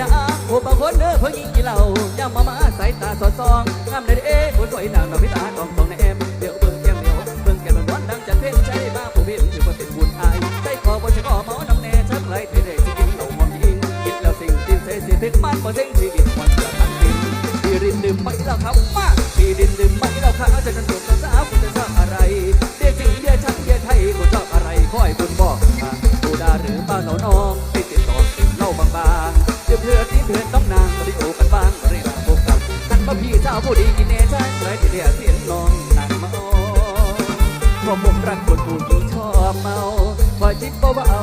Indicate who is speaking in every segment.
Speaker 1: นะผู้บางคนเด้อเพิ่งยิงกี่เหล่าย่ำมามาสายตาสอดส่องงามเลยเอ้ผู้สวยนางดอกพิตาทองทองในแอมเดี๋ยวเบิ่งแก้มเดียวเบิ่งแก้มร้อนดังจะเพ่นใจมาผู้เวียนถือว่าเป็นบุญอายใจคอบ่ใช่คอเมาน้ำแน่ชักไหลเทเดสิกินเหล่าหอมยิงกินแล้วสิ่งที่เสียสิถึงมันบ่เซ็งชีวิตวันละทั้งปีพี่รินดื่มไม่เล่าครับมาพี่รินดื่มไม่เล่าข้าจะกันจะ ผู้ดีกินเนชั่นเลยที่เดียวเสียงน้องนางมาอ้อผมรักคนผู้หญิงชอบเมาพอจิบเบา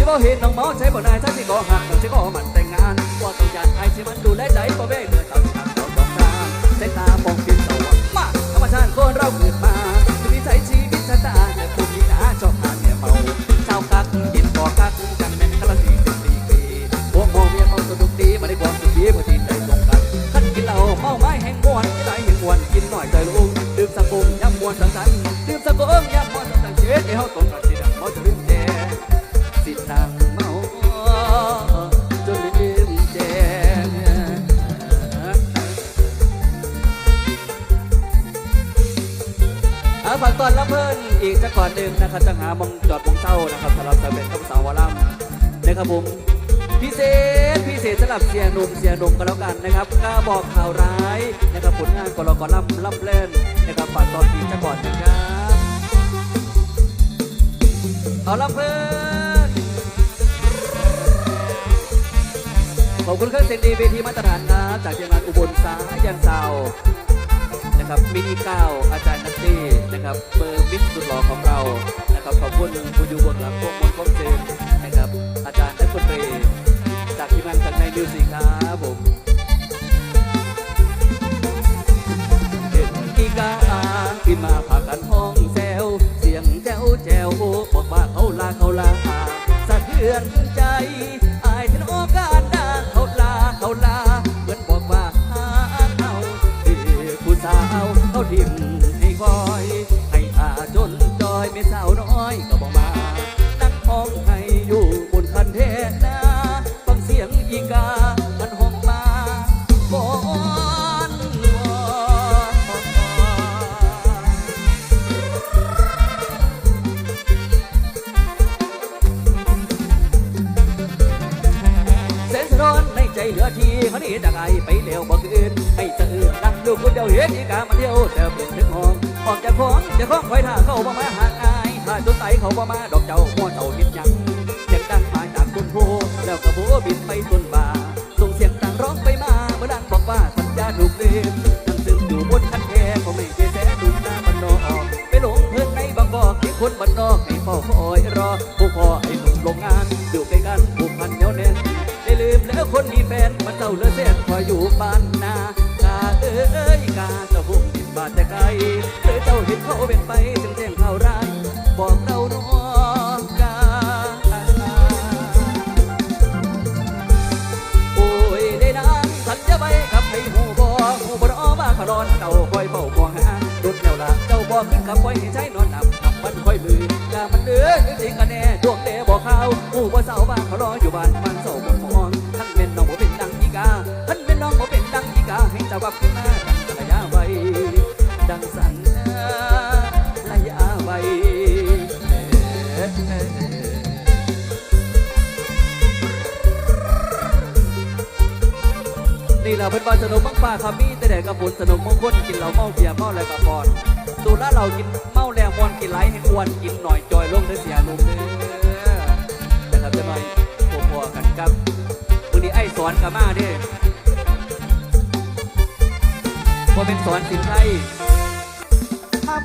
Speaker 1: สิบ่เห็นน้องหมอใช้บ่นายถ้าสิบ่หักน้องสิบ่มันแต่งงานว่าต้องอยากให้สิมันดูแลใจบ่เบ้เมื่อต่าหักเราดอกทางสายตามองกินตะวันมาธรรมชาติคนเราเกิดมา ฝากตอนรับเพิ่นอีกสักก่อนหนึ่งนะครับจังหามองจอดมองเศร้านะครับสำหรับสำเร็จกับสาววอลัมนะครับผมพิเศษพิเศษสำหรับเสียหนุ่มเสียหนุ่มก็แล้วกันนะครับกล้าบอกข่าวร้ายนะครับผลงานกรกล่ำล่ำเล่นนะครับฝากตอนอีกสักก่อนหนึ่งครับเอาละเพื่อนขอบคุณเครื่องเสียงดีเวทีมาตรฐานครับจากทีมงานอุบลสายันเซา นะครับมินิเก้าอาจารย์นัตตี้นะครับเบอร์มิสสุดหล่อของเรานะครับขอบคุณผู้อยู่เบนหลังพวกมนต์พบเซนนะครับ อาจารย์นักดนตรีจากทีมงานจากในมิวสิกครับผมเห็นกีกาขึ้นมาพากันห้องแซวเสียงแจ้วแจ้วบอกว่าเขาลาเขาลาสะเทือนใจ เอาเขาทิ่มให้คอย ให้ข้าจนจอยไม่สาวน้อยก็บอกมา นั่งห้องให้อยู่บนคันเทนาฟังเสียงอีกา ใจเหลือทีเขาหนีจากไอไปเร็วบ่คืนให้สะอื่นนั่งดูคนเดียวเห็นอีกามาเที่ยวแต่เป็นถึงห้องออกจากของจะคล้องคอยท่าเขาบ่มาหางอายถ้าจนไตเขาบ่มาดอกเจ้าหัวเต่าหิดยังเสียงดังมาจากคุณผู้แล้วกระโบบินไปตุนบ่าส่งเสียงต่างร้องไปมาเมื่อดังบอกว่าสัญญาถูกลืมนั่งซึมอยู่บนคันแคผมไม่เคยแท้ดูหน้าบันนอกไปหลงเพื่อนในบางบอกที่คนบันนอกให้เฝ้าคอยรอผู้พ่อให้หนุ่มโรงงานอยู่ใกล้กันผู้ คนมีแฟนมันเจ้าเลือเส้นคอยอยู่บ้านนากาเอ้ยกาเจ้าพุ่งดินบาดแต่ไกลเธอเจ้าเห็นเขาเป็นไปจึงแจ้งข่าวร้ายบอกเรานองกาโอ้ยได้นางสัญญาไว้ขับให้หูบอหูบอมาขรอนเจ้าคอยเฝ้ามองหาดุดแล้วล่ะเจ้าบอกขึ้นขับไว้ให้ใช้นอนหนับนับมันค่อยมือกามันเดือดจริงกันแน่ดวงเดบอกเขาหูบ่เศร้าบ้านเขารอ นี่เราเพิ่นว่าสนุกมักป่าคามีแต่แดกกับบุญสนุกมงคนกินเหล้าเมาเบียร์เมาอะไรกับปอนสูตรละเรากินเมาแล้วมอนกินไหลให้อ้วนกินหน่อยจอยลงได้เสียหนุ่มเด้อนะครับจะหน่อยพอๆกันครับวันนี้ไอ้สอนกับมาเด้พอเป็นสอนสินไทย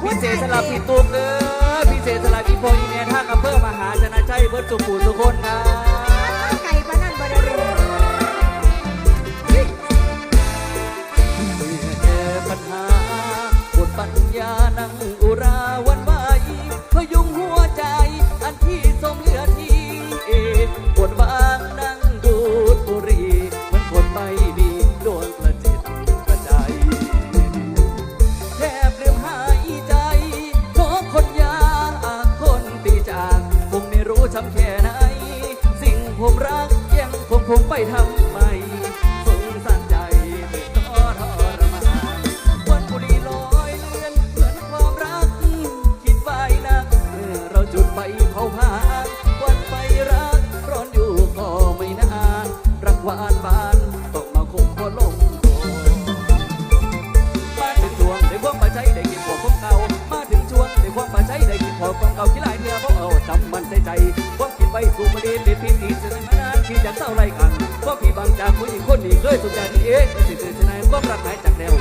Speaker 1: พี่เสสลับพี่ตูมเด้อพี่เสสลับพี่พออีเมียท่างอำเภอมหาชนะชัเบิร์ดสุขุมทุกคนครับ and peace. จากเศร้าไรกันพวกพี่บางจากผู้หญิงคนนี้ด้วยสุจริตเอ๊ะสิเจอชนก็ประกายจากแนว